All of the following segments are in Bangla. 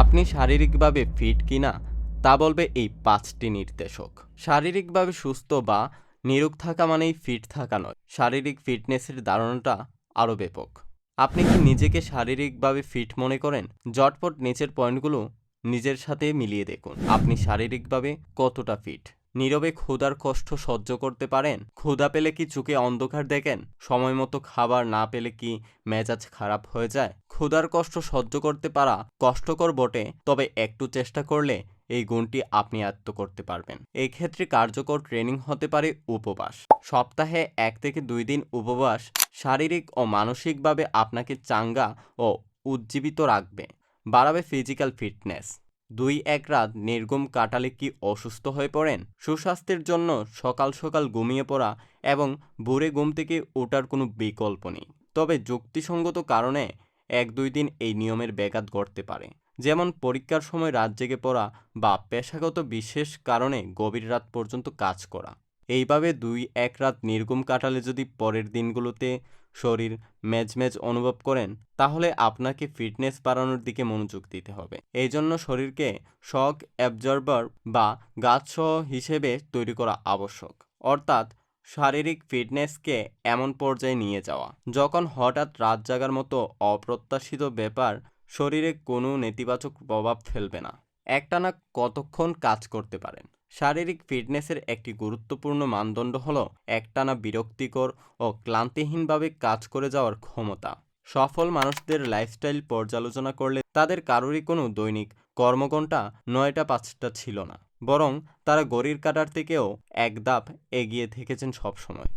আপনি শারীরিকভাবে ফিট কিনা তা বলবে এই পাঁচটি নির্দেশক। শারীরিকভাবে সুস্থ বা নিরোগ থাকা মানেই ফিট থাকা নয়, শারীরিক ফিটনেসের ধারণাটা আরও ব্যাপক। আপনি কি নিজেকে শারীরিকভাবে ফিট মনে করেন? জটপট নিচের পয়েন্টগুলো নিজের সাথে মিলিয়ে দেখুন, আপনি শারীরিকভাবে কতটা ফিট নীরবে ক্ষুধার কষ্ট সহ্য করতে পারেন? ক্ষুধা পেলে কি চোখে অন্ধকার দেখেন? সময় মতো খাবার না পেলে কি মেজাজ খারাপ হয়ে যায়? ক্ষুধার কষ্ট সহ্য করতে পারা কষ্টকর বটে, তবে একটু চেষ্টা করলে এই গুণটি আপনি আয়ত্ত করতে পারবেন। এই ক্ষেত্রে কার্যকর ট্রেনিং হতে পারে উপবাস। সপ্তাহে এক থেকে দুই দিন উপবাস শারীরিক ও মানসিকভাবে আপনাকে চাঙ্গা ও উজ্জীবিত রাখবে। বাড়াবে ফিজিক্যাল ফিটনেস। দুই এক রাত নির্গম কাটালে কি অসুস্থ হয়ে পড়েন? সুস্বাস্থ্যের জন্য সকাল সকাল ঘুমিয়ে পড়া এবং ভোরে ঘুম থেকে ওঠার কোনো বিকল্প নেই। তবে যুক্তিসঙ্গত কারণে এক দুই দিন এই নিয়মের ব্যাঘাত ঘটতে পারে। যেমন পরীক্ষার সময় রাত জেগে পড়া বা পেশাগত বিশেষ কারণে গভীর রাত পর্যন্ত কাজ করা। এইভাবে দুই এক রাত নির্গুম কাটালে যদি পরের দিনগুলোতে শরীর মেজমেজ অনুভব করেন, তাহলে আপনাকে ফিটনেস বাড়ানোর দিকে মনোযোগ দিতে হবে। এই জন্য শরীরকে শক অ্যাবজর্বার বা গাছসহ হিসেবে তৈরি করা আবশ্যক। অর্থাৎ শারীরিক ফিটনেসকে এমন পর্যায়ে নিয়ে যাওয়া। যখন হঠাৎ রাত জাগার মতো অপ্রত্যাশিত ব্যাপার শরীরে কোনো নেতিবাচক প্রভাব ফেলবে না। একটানা কতক্ষণ কাজ করতে পারেন? শারীরিক ফিটনেসের একটি গুরুত্বপূর্ণ মানদণ্ড হল একটানা বিরক্তিকর ও ক্লান্তিহীনভাবে কাজ করে যাওয়ার ক্ষমতা। সফল মানুষদের লাইফস্টাইল পর্যালোচনা করলে তাদের কারোরই কোনো দৈনিক কর্মঘণ্টা নয়টা পাঁচটা ছিল না, বরং তারা গড়ির কাটার থেকেও এক ধাপ এগিয়ে থেকেছেন সবসময়।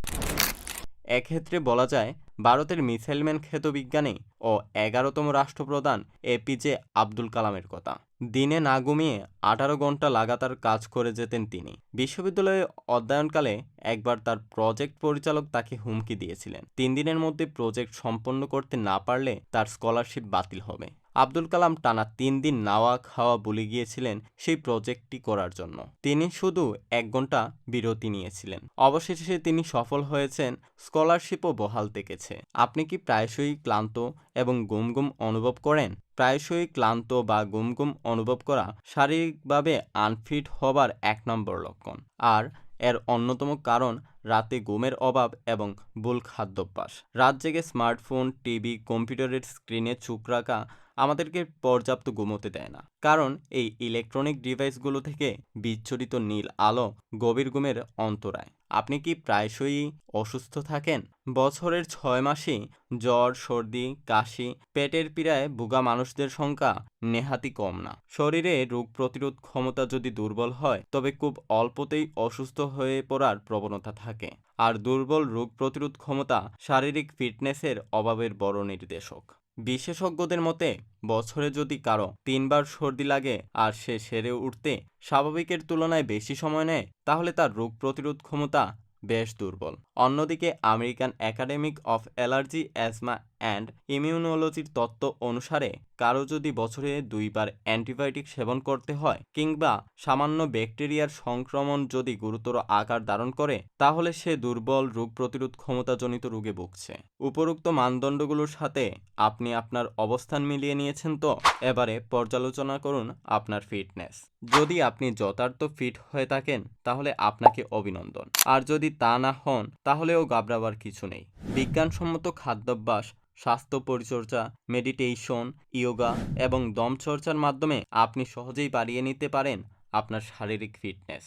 এক্ষেত্রে বলা যায়, ভারতের মিসাইলম্যান খ্যাত বিজ্ঞানী ও এগারোতম রাষ্ট্রপ্রধান এপিজে আব্দুল কালামের কথা। দিনে না ঘুমিয়ে আঠারো ঘণ্টা লাগাতার কাজ করে যেতেন তিনি। বিশ্ববিদ্যালয়ে অধ্যয়নকালে একবার তার প্রজেক্ট পরিচালক তাকে হুমকি দিয়েছিলেন। তিন দিনের মধ্যে প্রজেক্ট সম্পন্ন করতে না পারলে তার স্কলারশিপ বাতিল হবে। আব্দুল কালাম টানা তিন দিন নাওয়া খাওয়া বলে গিয়েছিলেন সেই প্রজেক্টটি করার জন্য। তিনি শুধু এক ঘণ্টা বিরতি নিয়েছিলেন। অবশেষে তিনি সফল হয়েছেন স্কলারশিপও বহাল থেকেছে। আপনি কি প্রায়শই ক্লান্ত এবং গুম গুম অনুভব করেন? প্রায়শই ক্লান্ত বা গুম গুম অনুভব করা শারীরিকভাবে আনফিট হবার এক নম্বর লক্ষণ। আর এর অন্যতম কারণ রাতে ঘুমের অভাব এবং ভুল খাদ্যাভ্যাস। রাত জেগে স্মার্টফোন, টিভি, কম্পিউটারের স্ক্রিনে চোখ রাখা আমাদেরকে পর্যাপ্ত ঘুমোতে দেয় না। কারণ এই ইলেকট্রনিক ডিভাইসগুলো থেকে বিচ্ছুরিত নীল আলো গভীর ঘুমের অন্তরায়। আপনি কি প্রায়শই অসুস্থ থাকেন? বছরের ছয় মাসেই জ্বর, সর্দি, কাশি, পেটের পীড়ায় ভুগা মানুষদের সংখ্যা নেহাতি কম না। শরীরে রোগ প্রতিরোধ ক্ষমতা যদি দুর্বল হয়, তবে খুব অল্পতেই অসুস্থ হয়ে পড়ার প্রবণতা থাকে। আর দুর্বল রোগ প্রতিরোধ ক্ষমতা শারীরিক ফিটনেসের অভাবের বড় নির্দেশক। বিশেষজ্ঞদের মতে, বছরে যদি কারও তিনবার সর্দি লাগে আর সে সেরে উঠতে স্বাভাবিকের তুলনায় বেশি সময় নেয়, তাহলে তার রোগ প্রতিরোধ ক্ষমতা বেশ দুর্বল। অন্যদিকে American academic of allergy asthma and ইমিউনোলজির তত্ত্ব অনুসারে কারও যদি বছরে দুইবার অ্যান্টিবায়োটিক সেবন করতে হয় কিংবা সামান্য ব্যাকটেরিয়ার সংক্রমণ যদি গুরুতর আকার ধারণ করে, তাহলে সে দুর্বল রোগ প্রতিরোধ ক্ষমতাজনিত রোগে ভুগছে। উপরোক্ত মানদণ্ডগুলোর সাথে আপনি আপনার অবস্থান মিলিয়ে নিয়েছেন তো? এবারে পর্যালোচনা করুন আপনার ফিটনেস। যদি আপনি যথার্থ ফিট হয়ে থাকেন, তাহলে আপনাকে অভিনন্দন। আর যদি তা না হন, তাহলেও ঘাবড়াবার কিছু নেই। বিজ্ঞানসম্মত খাদ্যাভ্যাস স্বাস্থ্য পরিচর্যা মেডিটেশন ইয়োগা এবং দম চর্চার মাধ্যমে আপনি সহজেই বাড়িয়ে নিতে পারেন আপনার শারীরিক ফিটনেস